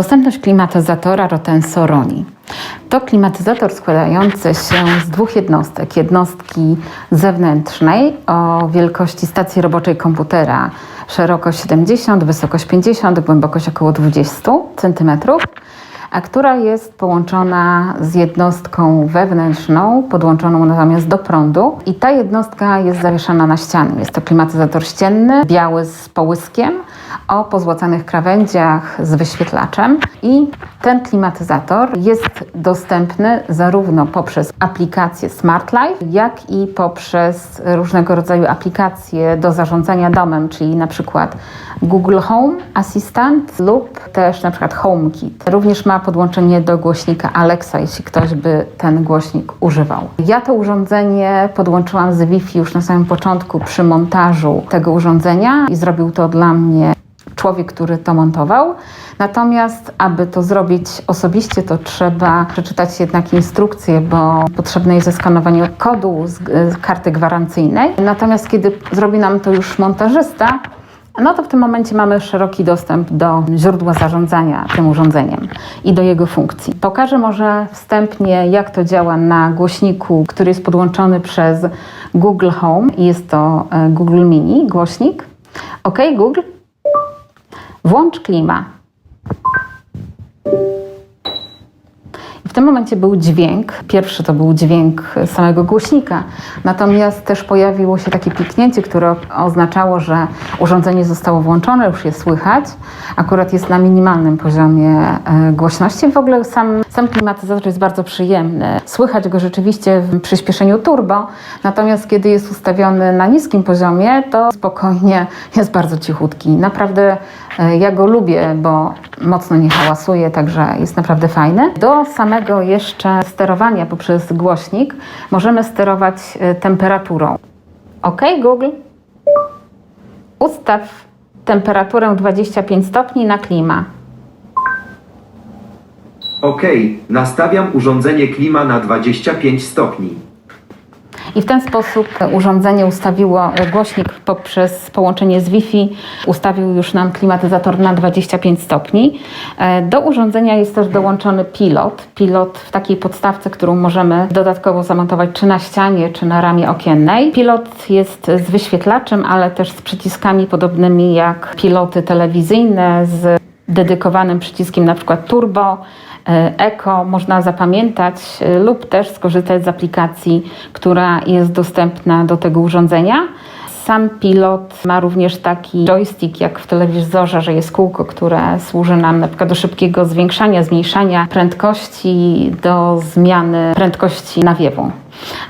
Dostępność klimatyzatora Rotenso Roni. To klimatyzator składający się z dwóch jednostek. Jednostki zewnętrznej o wielkości stacji roboczej komputera, szerokość 70, wysokość 50, głębokość około 20 cm, a która jest połączona z jednostką wewnętrzną, podłączoną natomiast do prądu. I ta jednostka jest zawieszana na ścianie. Jest to klimatyzator ścienny, biały z połyskiem, o pozłacanych krawędziach z wyświetlaczem. I ten klimatyzator jest dostępny zarówno poprzez aplikację Smart Life, jak i poprzez różnego rodzaju aplikacje do zarządzania domem, czyli na przykład Google Home Assistant lub też na przykład HomeKit. Również ma podłączenie do głośnika Alexa, jeśli ktoś by ten głośnik używał. Ja to urządzenie podłączyłam z Wi-Fi już na samym początku przy montażu tego urządzenia i zrobił to dla mnie człowiek, który to montował. Natomiast, aby to zrobić osobiście, to trzeba przeczytać jednak instrukcję, bo potrzebne jest zeskanowanie kodu z, karty gwarancyjnej. Natomiast kiedy zrobi nam to już montażysta, no to w tym momencie mamy szeroki dostęp do źródła zarządzania tym urządzeniem i do jego funkcji. Pokażę może wstępnie, jak to działa na głośniku, który jest podłączony przez Google Home jest to e, Google Mini głośnik. OK, Google, włącz klima. W tym momencie był dźwięk. Pierwszy to był dźwięk samego głośnika, natomiast też pojawiło się takie piknięcie, które oznaczało, że urządzenie zostało włączone, już je słychać. Akurat jest na minimalnym poziomie e, głośności. W ogóle sam, sam klimatyzator jest bardzo przyjemny. Słychać go rzeczywiście w przyspieszeniu turbo, natomiast kiedy jest ustawiony na niskim poziomie, to spokojnie jest bardzo cichutki. Naprawdę ja go lubię, bo mocno nie hałasuje, także jest naprawdę fajny. Do samego jeszcze sterowania poprzez głośnik możemy sterować e, temperaturą. OK, Google, ustaw temperaturę 25 stopni na klima. OK, nastawiam urządzenie klima na 25 stopni. I w ten sposób urządzenie ustawiło, głośnik poprzez połączenie z Wi-Fi ustawił już nam klimatyzator na 25 stopni. E, Do urządzenia jest też dołączony pilot. Pilot w takiej podstawce, którą możemy dodatkowo zamontować czy na ścianie, czy na ramie okiennej. Pilot jest z wyświetlaczem, ale też z przyciskami podobnymi jak piloty telewizyjne, z dedykowanym przyciskiem na przykład turbo, eko można zapamiętać e, lub też skorzystać z aplikacji, która jest dostępna do tego urządzenia. Sam pilot ma również taki joystick jak w telewizorze, że jest kółko, które służy nam na przykład do szybkiego zwiększania, zmniejszania prędkości, do zmiany prędkości nawiewu.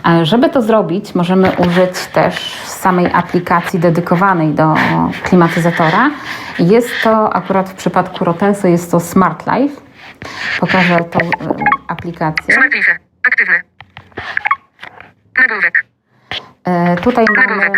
E, Żeby to zrobić, możemy użyć też samej aplikacji dedykowanej do klimatyzatora. Jest to akurat w przypadku Rotenso jest to Smart Life. Pokażę tą aplikację. Smart Life. Aktywny. Nagłówek. E, Tutaj mamy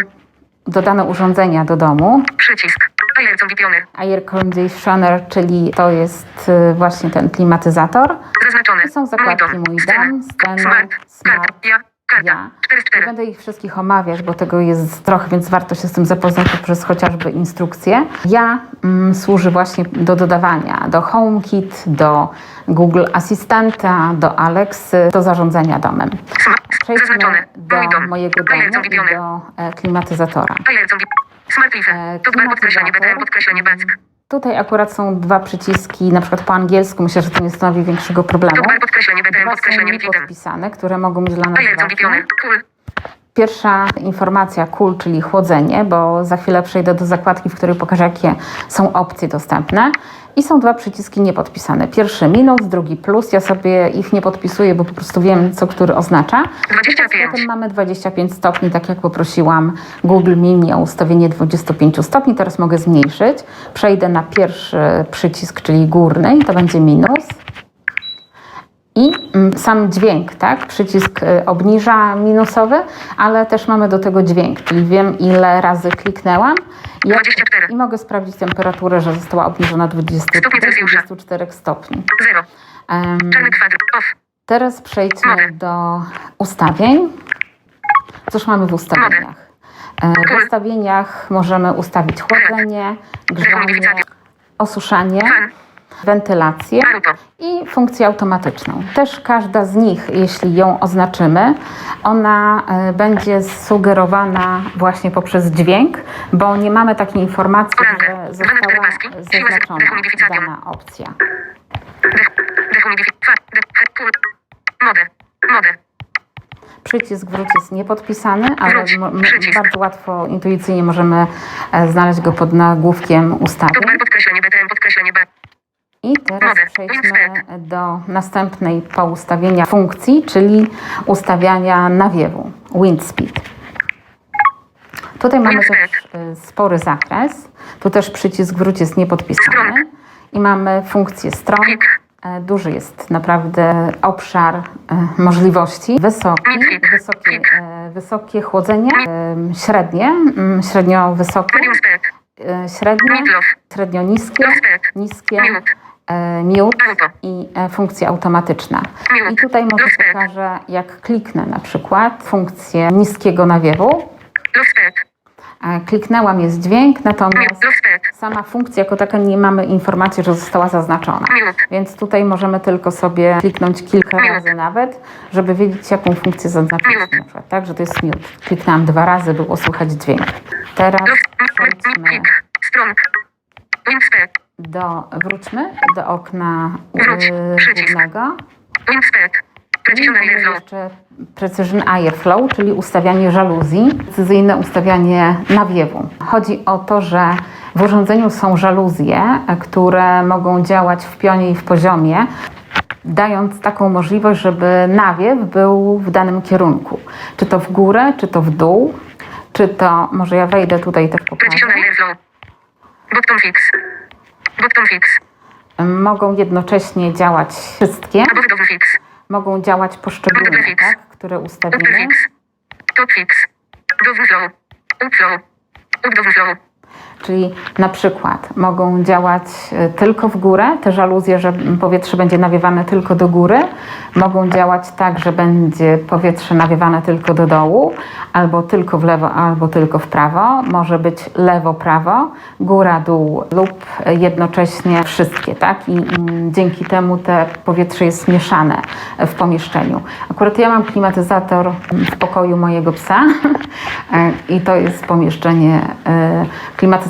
dodane urządzenia do domu. Przycisk. Air Conditioner. Air Conditioner, czyli to jest e, właśnie ten klimatyzator. Zaznaczony. Są zakładki Monitor. Mój dom, Smart. smart. Ja. Ja. 4 z Nie 4. będę ich wszystkich omawiać, bo tego jest trochę, więc warto się z tym zapoznać poprzez chociażby instrukcję. Ja mm, służy właśnie do dodawania do HomeKit, do Google Asystenta, do Alexy, do zarządzania domem. Przejdźmy do mojego domu i do e, klimatyzatora. E, klimatyzator. Tutaj akurat są dwa przyciski, na przykład po angielsku, myślę, że to nie stanowi większego problemu. Podkreślenie widzitem. podpisane, które mogą być dla nas ważne. Pierwsza informacja cool, czyli chłodzenie, bo za chwilę przejdę do zakładki, w której pokażę, jakie są opcje dostępne. I są dwa przyciski niepodpisane. Pierwszy minus, drugi plus. Ja sobie ich nie podpisuję, bo po prostu wiem, co który oznacza. 25. Potem mamy 25 stopni, tak jak poprosiłam Google Mini o ustawienie 25 stopni. Teraz mogę zmniejszyć. Przejdę na pierwszy przycisk, czyli górny i to będzie minus. I mm, sam dźwięk, tak? Przycisk y, obniża minusowy, ale też mamy do tego dźwięk, czyli wiem ile razy kliknęłam 24. i mogę sprawdzić temperaturę, że została obniżona do 20, Stopnie do Celsjusza. 24 stopni. 0. Em, Czarny kwadrat. Off. teraz przejdźmy Mogę. do ustawień. Cóż mamy w ustawieniach? E, W ustawieniach możemy ustawić chłodzenie, grzanie, Dehumidyfikacja. osuszanie. Fan. Wentylację i funkcję automatyczną. Też każda z nich, jeśli ją oznaczymy, ona e, będzie sugerowana właśnie poprzez dźwięk, bo nie mamy takiej informacji, że została zaznaczona dana opcja. Przycisk wróć jest niepodpisany, ale bardzo łatwo, intuicyjnie możemy e, znaleźć go pod nagłówkiem bar podkreślenie BTM podkreślenie B. I teraz Modę. przejdźmy do następnej po ustawienia funkcji, czyli ustawiania nawiewu, wind speed. Tutaj mamy też y, spory zakres. Tu też przycisk wróć jest niepodpisany. I mamy funkcję stron. E, Duży jest naprawdę obszar e, możliwości. Wysoki, wysokie, e, wysokie chłodzenie, średnie, mm, średnio wysokie, Midlof. średnio niskie, niskie, Mute. i e, funkcja automatyczna. I tutaj może pokażę, jak kliknę na przykład funkcję niskiego nawiewu. E, Kliknęłam, jest dźwięk, natomiast sama funkcja jako taka nie mamy informacji, że została zaznaczona. Więc tutaj możemy tylko sobie kliknąć kilka razy nawet, żeby wiedzieć, jaką funkcję zaznaczyć. Na przykład, tak, że to jest mute. Kliknęłam dwa razy, było słychać dźwięk. Teraz przejdźmy Do, wróćmy do okna Wróć. yy, Przycisk. głównego. I jeszcze Precision Airflow, czyli ustawianie żaluzji, precyzyjne ustawianie nawiewu. Chodzi o to, że w urządzeniu są żaluzje, które mogą działać w pionie i w poziomie, dając taką możliwość, żeby nawiew był w danym kierunku. Czy to w górę, czy to w dół, czy to, może ja wejdę tutaj też pokażę, Precision airflow. Bottom fix. Bottom fix. mogą jednocześnie działać wszystkie, fix. mogą działać poszczególne, Multiplex. tak, które ustawimy. fix. Top fix. Downy flow. Up flow. Up downy flow. Czyli na przykład mogą działać e, tylko w górę, te żaluzje, że powietrze będzie nawiewane tylko do góry, mogą działać tak, że będzie powietrze nawiewane tylko do dołu, albo tylko w lewo, albo tylko w prawo. Może być lewo, prawo, góra, dół lub jednocześnie wszystkie, tak? I dzięki temu te powietrze jest mieszane w pomieszczeniu. Akurat ja mam klimatyzator w pokoju mojego psa i to jest pomieszczenie e,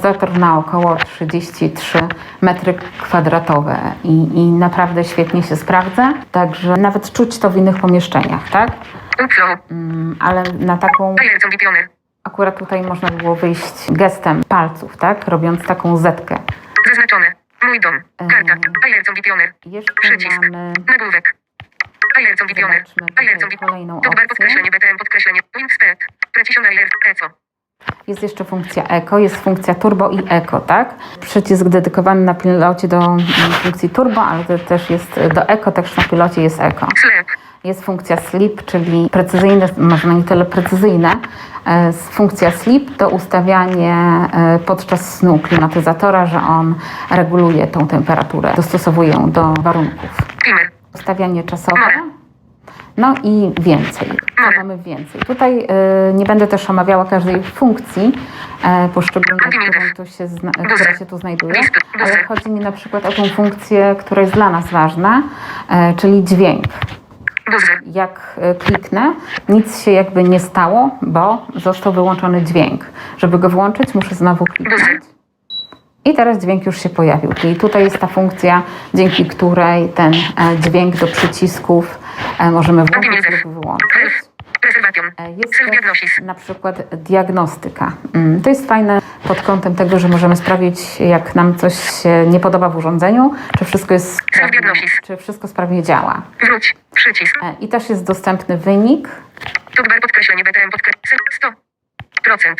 klimatyzator na około 33 metry kwadratowe i, i naprawdę świetnie się sprawdza, także nawet czuć to w innych pomieszczeniach, tak? Mm, Ale na taką, pioner. akurat tutaj można było wyjść gestem palców, tak? Robiąc taką zetkę. Zaznaczone. Mój dom. Karta. Pioner. Jeszcze Przycisk. mamy Nagłówek. Bar opcję. podkreślenie BTM podkreślenie. Wind spec. Precision air. Eco. Jest jeszcze funkcja Eco, jest funkcja Turbo i Eco, tak? Przycisk dedykowany na pilocie do funkcji Turbo, ale to też jest do Eco, też na pilocie jest Eco. Jest funkcja sleep, czyli precyzyjne, może nie tyle precyzyjne, e, funkcja sleep to ustawianie e, podczas snu klimatyzatora, że on reguluje tą temperaturę, dostosowuje ją do warunków. Ustawianie czasowe. No i więcej. Co mamy więcej? Tutaj y, nie będę też omawiała każdej funkcji e, poszczególnej, Antymiodef. którą tu się która się tu znajduje, ale chodzi mi na przykład o tą funkcję, która jest dla nas ważna, e, czyli dźwięk. Jak e, kliknę, nic się jakby nie stało, bo został wyłączony dźwięk. Żeby go włączyć, muszę znowu kliknąć. I teraz dźwięk już się pojawił. Czyli tutaj jest ta funkcja, dzięki której ten dźwięk do przycisków możemy włączyć lub wyłączyć. E, Jest na przykład diagnostyka. Mm, To jest fajne pod kątem tego, że możemy sprawdzić, jak nam coś się nie podoba w urządzeniu, czy wszystko jest sprawnie, czy wszystko sprawnie działa. Wróć. Przycisk. E, I też jest dostępny wynik. Top bar podkreślenie BTM podkreślenie. 100%.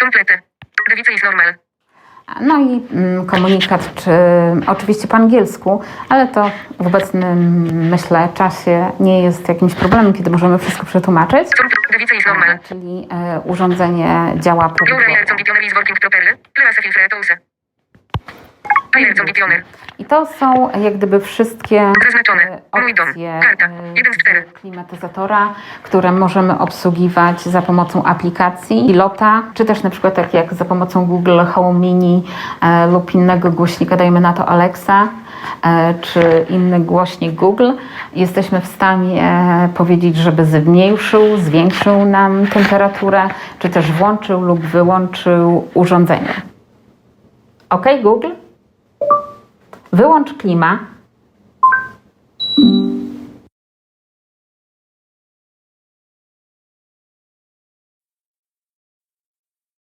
Complete. Device is normal. No i mm, komunikat, czy oczywiście po angielsku, ale to w obecnym, myślę, czasie nie jest jakimś problemem, kiedy możemy wszystko przetłumaczyć. Czyli e, urządzenie działa Your I to są jak gdyby wszystkie Zaznaczone. e, Mój dom. opcje Karta. e, 1 z 4. z klimatyzatora, które możemy obsługiwać za pomocą aplikacji Pilota, czy też na przykład tak jak za pomocą Google Home Mini e, lub innego głośnika, dajmy na to Alexa, e, czy inny głośnik Google, jesteśmy w stanie e, powiedzieć, żeby zmniejszył, zwiększył nam temperaturę, czy też włączył lub wyłączył urządzenie. OK Google? Wyłącz klima.